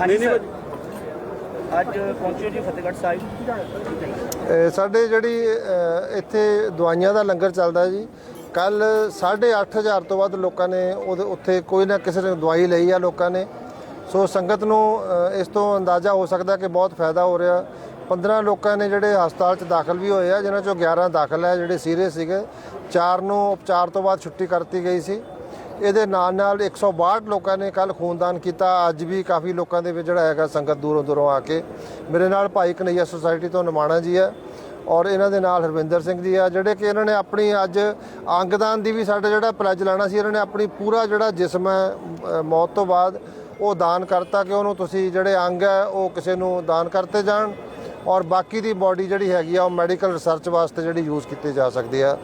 ਹਾਂਜੀ ਸਰ। ਅੱਜ ਪਹੁੰਚੇ ਜੀ ਫਤਿਹਗੜ੍ਹ ਸਾਹਿਬ। ਇਹ ਸਾਡੇ ਜਿਹੜੀ ਇੱਥੇ ਦਵਾਈਆਂ ਦਾ ਲੰਗਰ ਚੱਲਦਾ ਜੀ ਕੱਲ 8500 ਤੋਂ ਵੱਧ ਲੋਕਾਂ ਨੇ ਉਹਦੇ ਉੱਥੇ ਕੋਈ ਨਾ ਕਿਸੇ ਨੇ ਦਵਾਈ ਲਈ ਆ ਲੋਕਾਂ ਨੇ। ਸੋ ਸੰਗਤ ਨੂੰ ਇਸ ਤੋਂ ਅੰਦਾਜ਼ਾ ਹੋ ਸਕਦਾ ਕਿ ਬਹੁਤ ਫਾਇਦਾ ਹੋ ਰਿਹਾ। 15 ਲੋਕਾਂ ਨੇ ਜਿਹੜੇ ਹਸਪਤਾਲ 'ਚ ਦਾਖਲ ਵੀ ਹੋਏ ਆ ਜਿਨ੍ਹਾਂ ਚੋਂ 11 ਦਾਖਲ ਹੈ ਜਿਹੜੇ ਸੀਰੀਅਸ ਸੀਗੇ। 4 ਨੂੰ ਉਪਚਾਰ ਤੋਂ ਬਾਅਦ ਛੁੱਟੀ ਕਰਤੀ ਗਈ ਸੀ। ਇਹਦੇ ਨਾਲ ਨਾਲ 162 ਲੋਕਾਂ ਨੇ ਕੱਲ ਖੂਨਦਾਨ ਕੀਤਾ। ਅੱਜ ਵੀ ਕਾਫੀ ਲੋਕਾਂ ਦੇ ਵਿੱਚ ਜਿਹੜਾ ਹੈਗਾ ਸੰਗਤ ਦੂਰੋਂ ਦੂਰੋਂ ਆ ਕੇ ਮੇਰੇ ਨਾਲ ਭਾਈ ਕਨਈਆ ਸੁਸਾਇਟੀ ਤੋਂ ਨਿਮਾਣਾ ਜੀ ਹੈ ਔਰ ਇਹਨਾਂ ਦੇ ਨਾਲ ਹਰਵਿੰਦਰ ਸਿੰਘ ਜੀ ਆ, ਜਿਹੜੇ ਕਿ ਇਹਨਾਂ ਨੇ ਆਪਣੀ ਅੱਜ ਅੰਗਦਾਨ ਦੀ ਵੀ ਸਾਡਾ ਜਿਹੜਾ ਪਲੱਜ ਲਾਣਾ ਸੀ, ਇਹਨਾਂ ਨੇ ਆਪਣੀ ਪੂਰਾ ਜਿਹੜਾ ਜਿਸਮ ਹੈ ਮੌਤ ਤੋਂ ਬਾਅਦ ਉਹ ਦਾਨ ਕਰਤਾ ਕਿ ਉਹਨੂੰ ਤੁਸੀਂ ਜਿਹੜੇ ਅੰਗ ਹੈ, ਉਹ ਕਿਸੇ ਨੂੰ ਦਾਨ ਕਰਤੇ ਜਾਣ। ਔਰ ਬਾਕੀ ਦੀ ਬਾਡੀ ਜਿਹੜੀ ਹੈਗੀ ਆ, ਉਹ ਮੈਡੀਕਲ ਰਿਸਰਚ ਵਾਸਤੇ ਜਿਹੜੀ ਯੂਜ਼ ਕੀਤੀ ਜਾ ਸਕਦੀ ਆ।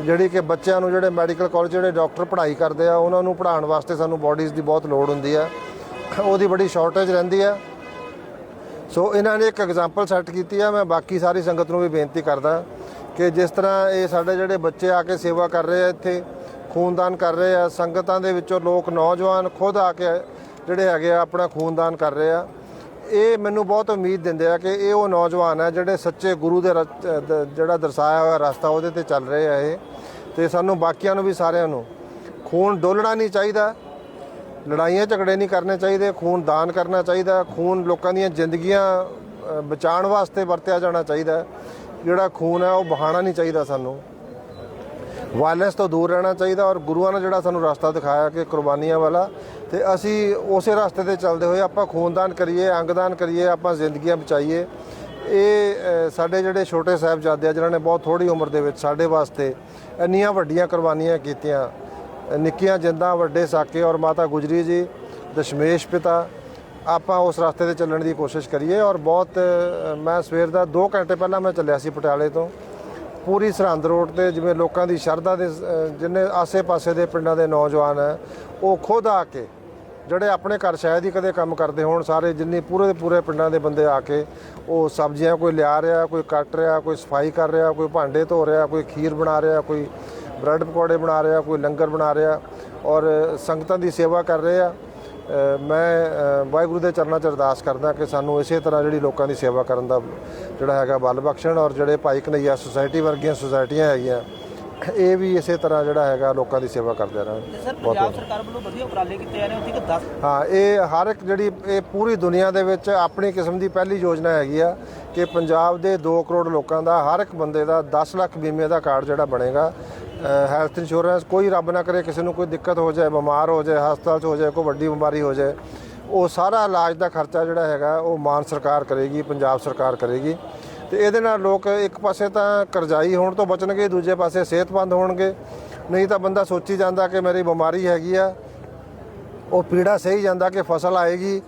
ਜਿਹੜੀ ਕਿ ਬੱਚਿਆਂ ਨੂੰ ਜਿਹੜੇ ਮੈਡੀਕਲ ਕਾਲਜ ਜਿਹੜੇ ਡਾਕਟਰ ਪੜ੍ਹਾਈ ਕਰਦੇ ਆ, ਉਹਨਾਂ ਨੂੰ ਪੜ੍ਹਾਉਣ ਵਾਸਤੇ ਸਾਨੂੰ ਬਾਡੀਜ਼ ਦੀ ਬਹੁਤ ਲੋੜ ਹੁੰਦੀ ਆ। ਉਹਦੀ ਬੜੀ ਸ਼ਾਰਟੇਜ ਰਹਿੰਦੀ ਆ। ਸੋ ਇਹਨਾਂ ਨੇ ਇੱਕ ਐਗਜ਼ਾਮਪਲ ਸੈੱਟ ਕੀਤੀ ਆ, ਮੈਂ ਬਾਕੀ ਸਾਰੀ ਸੰਗਤ ਨੂੰ ਵੀ ਬੇਨਤੀ ਕਰਦਾ ਕਿ ਜਿਸ ਤਰ੍ਹਾਂ ਇਹ ਸਾਡੇ ਜਿਹੜੇ ਬੱਚੇ ਆ ਕੇ ਸੇਵਾ ਕਰ ਰਹੇ ਆ ਇੱਥੇ, ਖੂਨਦਾਨ ਕਰ ਰਹੇ ਆ, ਸੰਗਤਾਂ ਦੇ ਵਿੱਚੋਂ ਲੋਕ ਨੌਜਵਾਨ ਖੁਦ ਆ ਕੇ ਜਿਹੜੇ ਹੈਗੇ ਆ, ਆਪਣਾ ਖੂਨਦਾਨ ਕਰ ਰਹੇ ਆ। ਇਹ ਮੈਨੂੰ ਬਹੁਤ ਉਮੀਦ ਦਿੰਦੇ ਆ ਕਿ ਇਹ ਉਹ ਨੌਜਵਾਨ ਆ ਜਿਹੜੇ ਸੱਚੇ ਗੁਰੂ ਦੇ ਰਸ- ਜਿਹੜਾ ਦਰਸਾਇਆ ਹੋਇਆ ਰਸਤਾ ਉਹਦੇ ਤੇ ਚੱਲ ਰਹੇ ਆ ਇਹ। ਤੇ ਸਾਨੂੰ ਬਾਕੀਆਂ ਨੂੰ ਵੀ ਸਾਰਿਆਂ ਨੂੰ। ਖੂਨ ਡੋਲਣਾ ਨਹੀਂ ਚਾਹੀਦਾ। ਲੜਾਈਆਂ ਝਗੜੇ ਨਹੀਂ ਕਰਨੇ ਚਾਹੀਦੇ। ਖੂਨ ਦਾਨ ਕਰਨਾ ਚਾਹੀਦਾ। ਖੂਨ ਲੋਕਾਂ ਦੀਆਂ ਜ਼ਿੰਦਗੀਆਂ ਬਚਾਉਣ ਵਾਸਤੇ ਵਰਤਿਆ ਜਾਣਾ ਚਾਹੀਦਾ। ਜਿਹੜਾ ਖੂਨ ਹੈ, ਉਹ ਬਹਾਣਾ ਨਹੀਂ ਚਾਹੀਦਾ ਸਾਨੂੰ। ਵਾਇਲੈਂਸ ਤੋਂ ਦੂਰ ਰਹਿਣਾ ਚਾਹੀਦਾ ਔਰ ਗੁਰੂਆਂ ਨੇ ਜਿਹੜਾ ਸਾਨੂੰ ਰਸਤਾ ਦਿਖਾਇਆ ਕਿ ਕੁਰਬਾਨੀਆਂ ਵਾਲਾ, ਤੇ ਅਸੀਂ ਉਸੇ ਰਸਤੇ ਤੇ ਚੱਲਦੇ ਹੋਏ ਆਪਾਂ ਖੂਨਦਾਨ ਕਰੀਏ, ਅੰਗਦਾਨ ਕਰੀਏ, ਆਪਾਂ ਜ਼ਿੰਦਗੀਆਂ ਬਚਾਈਏ। ਇਹ ਸਾਡੇ ਜਿਹੜੇ ਛੋਟੇ ਸਾਹਿਬਜ਼ਾਦੇ ਆ, ਜਿਨ੍ਹਾਂ ਨੇ ਬਹੁਤ ਥੋੜੀ ਉਮਰ ਦੇ ਵਿੱਚ ਸਾਡੇ ਵਾਸਤੇ ਇੰਨੀਆਂ ਵੱਡੀਆਂ ਕੁਰਬਾਨੀਆਂ ਕੀਤੀਆਂ। ਨਿੱਕੀਆਂ ਜਿੰਦਾਂ, ਵੱਡੇ ਸਾਕੇ ਔਰ ਮਾਤਾ ਗੁਜਰੀ ਜੀ, ਦਸ਼ਮੇਸ਼ ਪਿਤਾ, ਆਪਾਂ ਉਸ ਰਸਤੇ ਤੇ ਚੱਲਣ ਦੀ ਕੋਸ਼ਿਸ਼ ਕਰੀਏ ਔਰ ਬਹੁਤ ਮੈਂ ਸਵੇਰ ਦਾ 2 ਘੰਟੇ ਪਹਿਲਾਂ ਮੈਂ ਚੱਲਿਆ ਸੀ ਪਟਿਆਲੇ ਤੋਂ। ਪੂਰੀ ਸਰਹੰਦ ਰੋਡ ਤੇ ਜਿਵੇਂ ਲੋਕਾਂ ਦੀ ਸ਼ਰਧਾ ਦੇ ਜਿੰਨੇ ਆਸੇ-ਪਾਸੇ ਦੇ ਪਿੰਡਾਂ ਦੇ ਨੌਜਵਾਨ ਹੈ ਉਹ ਖੁਦ ਆ ਕੇ ਜਿਹੜੇ ਆਪਣੇ ਘਰ ਸ਼ਾਇਦ ਹੀ ਕਦੇ ਕੰਮ ਕਰਦੇ ਹੋਣ, ਸਾਰੇ ਜਿੰਨੇ ਪੂਰੇ ਦੇ ਪੂਰੇ ਪਿੰਡਾਂ ਦੇ ਬੰਦੇ ਆ ਕੇ ਉਹ ਸਬਜ਼ੀਆਂ ਕੋਈ ਲਿਆ ਰਿਹਾ, ਕੋਈ ਕੱਟ ਰਿਹਾ, ਕੋਈ ਸਫ਼ਾਈ ਕਰ ਰਿਹਾ, ਕੋਈ ਭਾਂਡੇ ਧੋ ਰਿਹਾ, ਕੋਈ ਖੀਰ ਬਣਾ ਰਿਹਾ, ਕੋਈ ਬ੍ਰੈਡ ਪਕੌੜੇ ਬਣਾ ਰਿਹਾ, ਕੋਈ ਲੰਗਰ ਬਣਾ ਰਿਹਾ ਔਰ ਸੰਗਤਾਂ ਦੀ ਸੇਵਾ ਕਰ ਰਹੇ ਆ। ਮੈਂ ਵਾਹਿਗੁਰੂ ਦੇ ਚਰਨਾਂ 'ਚ ਅਰਦਾਸ ਕਰਦਾ ਕਿ ਸਾਨੂੰ ਇਸੇ ਤਰ੍ਹਾਂ ਜਿਹੜੀ ਲੋਕਾਂ ਦੀ ਸੇਵਾ ਕਰਨ ਦਾ ਜਿਹੜਾ ਹੈਗਾ ਬਲ ਬਖਸ਼ਣ ਔਰ ਜਿਹੜੇ ਭਾਈ ਕਨਈਆ ਸੁਸਾਇਟੀ ਵਰਗੀਆਂ ਸੁਸਾਇਟੀਆਂ ਹੈਗੀਆਂ ਇਹ ਵੀ ਇਸੇ ਤਰ੍ਹਾਂ ਜਿਹੜਾ ਹੈਗਾ ਲੋਕਾਂ ਦੀ ਸੇਵਾ ਕਰਦੇ ਰਹਿਣ ਸਰ ਬਹੁਤ ਪੰਜਾਬ ਸਰਕਾਰ ਵੱਲੋਂ ਵਧੀਆ ਉਪਰਾਲੇ ਕੀਤੇ ਜਾ ਰਹੇ ਉੱਥੇ ਕਿ 10 ਹਾਂ ਇਹ ਹਰ ਇੱਕ ਜਿਹੜੀ ਇਹ ਪੂਰੀ ਦੁਨੀਆ ਦੇ ਵਿੱਚ ਆਪਣੀ ਕਿਸਮ ਦੀ ਪਹਿਲੀ ਯੋਜਨਾ ਹੈਗੀ ਆ ਕਿ ਪੰਜਾਬ ਦੇ 2 ਕਰੋੜ ਲੋਕਾਂ ਦਾ ਹਰ ਇੱਕ ਬੰਦੇ ਦਾ 10 ਲੱਖ ਬੀਮੇ ਦਾ ਕਾਰਡ ਜਿਹੜਾ ਬਣੇਗਾ। ਹੈਲਥ ਇੰਸ਼ੋਰੈਂਸ ਕੋਈ ਰੱਬ ਨਾ ਕਰੇ ਕਿਸੇ ਨੂੰ ਕੋਈ ਦਿੱਕਤ ਹੋ ਜਾਏ ਬਿਮਾਰ ਹੋ ਜਾਏ ਹਸਪਤਾਲ 'ਚ ਹੋ ਜਾਏ ਕੋਈ ਵੱਡੀ ਬਿਮਾਰੀ ਹੋ ਜਾਏ ਉਹ ਸਾਰਾ ਇਲਾਜ ਦਾ ਖਰਚਾ ਜਿਹੜਾ ਹੈਗਾ ਉਹ ਮਾਨ ਸਰਕਾਰ ਕਰੇਗੀ ਪੰਜਾਬ ਸਰਕਾਰ ਕਰੇਗੀ। ਤੇ ਇਹਦੇ ਨਾਲ ਲੋਕ ਇੱਕ ਪਾਸੇ ਤਾਂ ਕਰਜ਼ਾਈ ਹੋਣ ਤੋਂ ਬਚਣਗੇ, ਦੂਜੇ ਪਾਸੇ ਸਿਹਤਮੰਦ ਹੋਣਗੇ। ਨਹੀਂ ਤਾਂ ਬੰਦਾ ਸੋਚੀ ਜਾਂਦਾ ਕਿ ਮੇਰੀ ਬਿਮਾਰੀ ਹੈਗੀ ਆ, ਉਹ ਪੀੜਾ ਸਹੀ ਜਾਂਦਾ ਕਿ ਫਸਲ ਆਏਗੀ,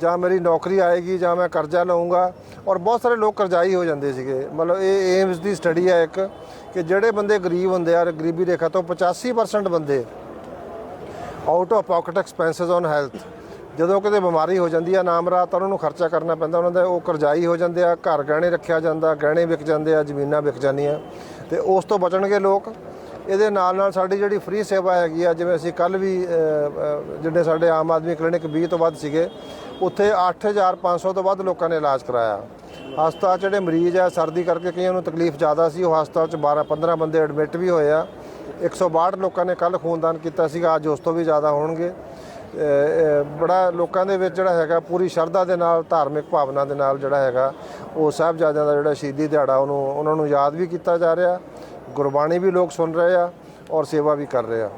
ਜਾਂ ਮੇਰੀ ਨੌਕਰੀ ਆਏਗੀ, ਜਾਂ ਮੈਂ ਕਰਜ਼ਾ ਲਵਾਂਗਾ ਔਰ ਬਹੁਤ ਸਾਰੇ ਲੋਕ ਕਰਜ਼ਾਈ ਹੋ ਜਾਂਦੇ ਸੀਗੇ। ਮਤਲਬ ਇਹ ਏਮਸ ਦੀ ਸਟੱਡੀ ਹੈ ਇੱਕ, ਕਿ ਜਿਹੜੇ ਬੰਦੇ ਗਰੀਬ ਹੁੰਦੇ ਆ, ਗਰੀਬੀ ਰੇਖਾ ਤੋਂ 85% ਬੰਦੇ out of pocket expenses on health ਜਦੋਂ ਕਿਤੇ ਬਿਮਾਰੀ ਹੋ ਜਾਂਦੀ ਆ ਨਾਮ ਰਾਤ ਉਹਨਾਂ ਨੂੰ ਖਰਚਾ ਕਰਨਾ ਪੈਂਦਾ ਉਹਨਾਂ ਦਾ ਉਹ ਕਰਜ਼ਾਈ ਹੋ ਜਾਂਦੇ ਆ ਘਰ ਗਹਿਣੇ ਰੱਖਿਆ ਜਾਂਦਾ ਗਹਿਣੇ ਵਿਕ ਜਾਂਦੇ ਆ ਜ਼ਮੀਨਾਂ ਵਿਕ ਜਾਂਦੀਆਂ। ਤੇ ਉਸ ਤੋਂ ਬਚਣਗੇ ਲੋਕ। ਇਹਦੇ ਨਾਲ ਨਾਲ ਸਾਡੀ ਜਿਹੜੀ ਫ੍ਰੀ ਸੇਵਾ ਹੈਗੀ ਆ ਜਿਵੇਂ ਅਸੀਂ ਕੱਲ ਵੀ ਅ, ਜਿਹੜੇ ਸਾਡੇ ਆਮ ਆਦਮੀ ਕਲੀਨਿਕ 20 ਤੋਂ ਵੱਧ ਸੀਗੇ ਉੱਥੇ 8500 ਤੋਂ ਵੱਧ ਲੋਕਾਂ ਨੇ ਇਲਾਜ ਕਰਾਇਆ। ਹਸਪਤਾਲ ਜਿਹੜੇ ਮਰੀਜ਼ ਆ ਸਰਦੀ ਕਰਕੇ ਕਈਆਂ ਨੂੰ ਤਕਲੀਫ ਜ਼ਿਆਦਾ ਸੀ ਉਹ ਹਸਪਤਾਲ 'ਚ 12 15 ਬੰਦੇ ਐਡਮਿਟ ਵੀ ਹੋਏ ਆ। 162 ਲੋਕਾਂ ਨੇ ਕੱਲ ਖੂਨਦਾਨ ਕੀਤਾ ਸੀਗਾ ਅੱਜ ਉਸ ਤੋਂ ਵੀ ਜ਼ਿਆਦਾ ਹੋਣਗੇ। ਬੜਾ ਲੋਕਾਂ ਦੇ ਵਿੱਚ ਜਿਹੜਾ ਹੈਗਾ ਪੂਰੀ ਸ਼ਰਧਾ ਦੇ ਨਾਲ, ਧਾਰਮਿਕ ਭਾਵਨਾ ਦੇ ਨਾਲ ਜਿਹੜਾ ਹੈਗਾ ਉਹ ਸਾਹਿਬਜ਼ਾਦਿਆਂ ਦਾ ਜਿਹੜਾ ਸ਼ਹੀਦੀ ਦਿਹਾੜਾ ਉਹਨੂੰ, ਉਹਨਾਂ ਨੂੰ ਯਾਦ ਵੀ ਕੀਤਾ ਜਾ ਰਿਹਾ, ਗੁਰਬਾਣੀ ਵੀ ਲੋਕ ਸੁਣ ਰਹੇ ਆ ਔਰ ਸੇਵਾ ਵੀ ਕਰ ਰਹੇ ਆ।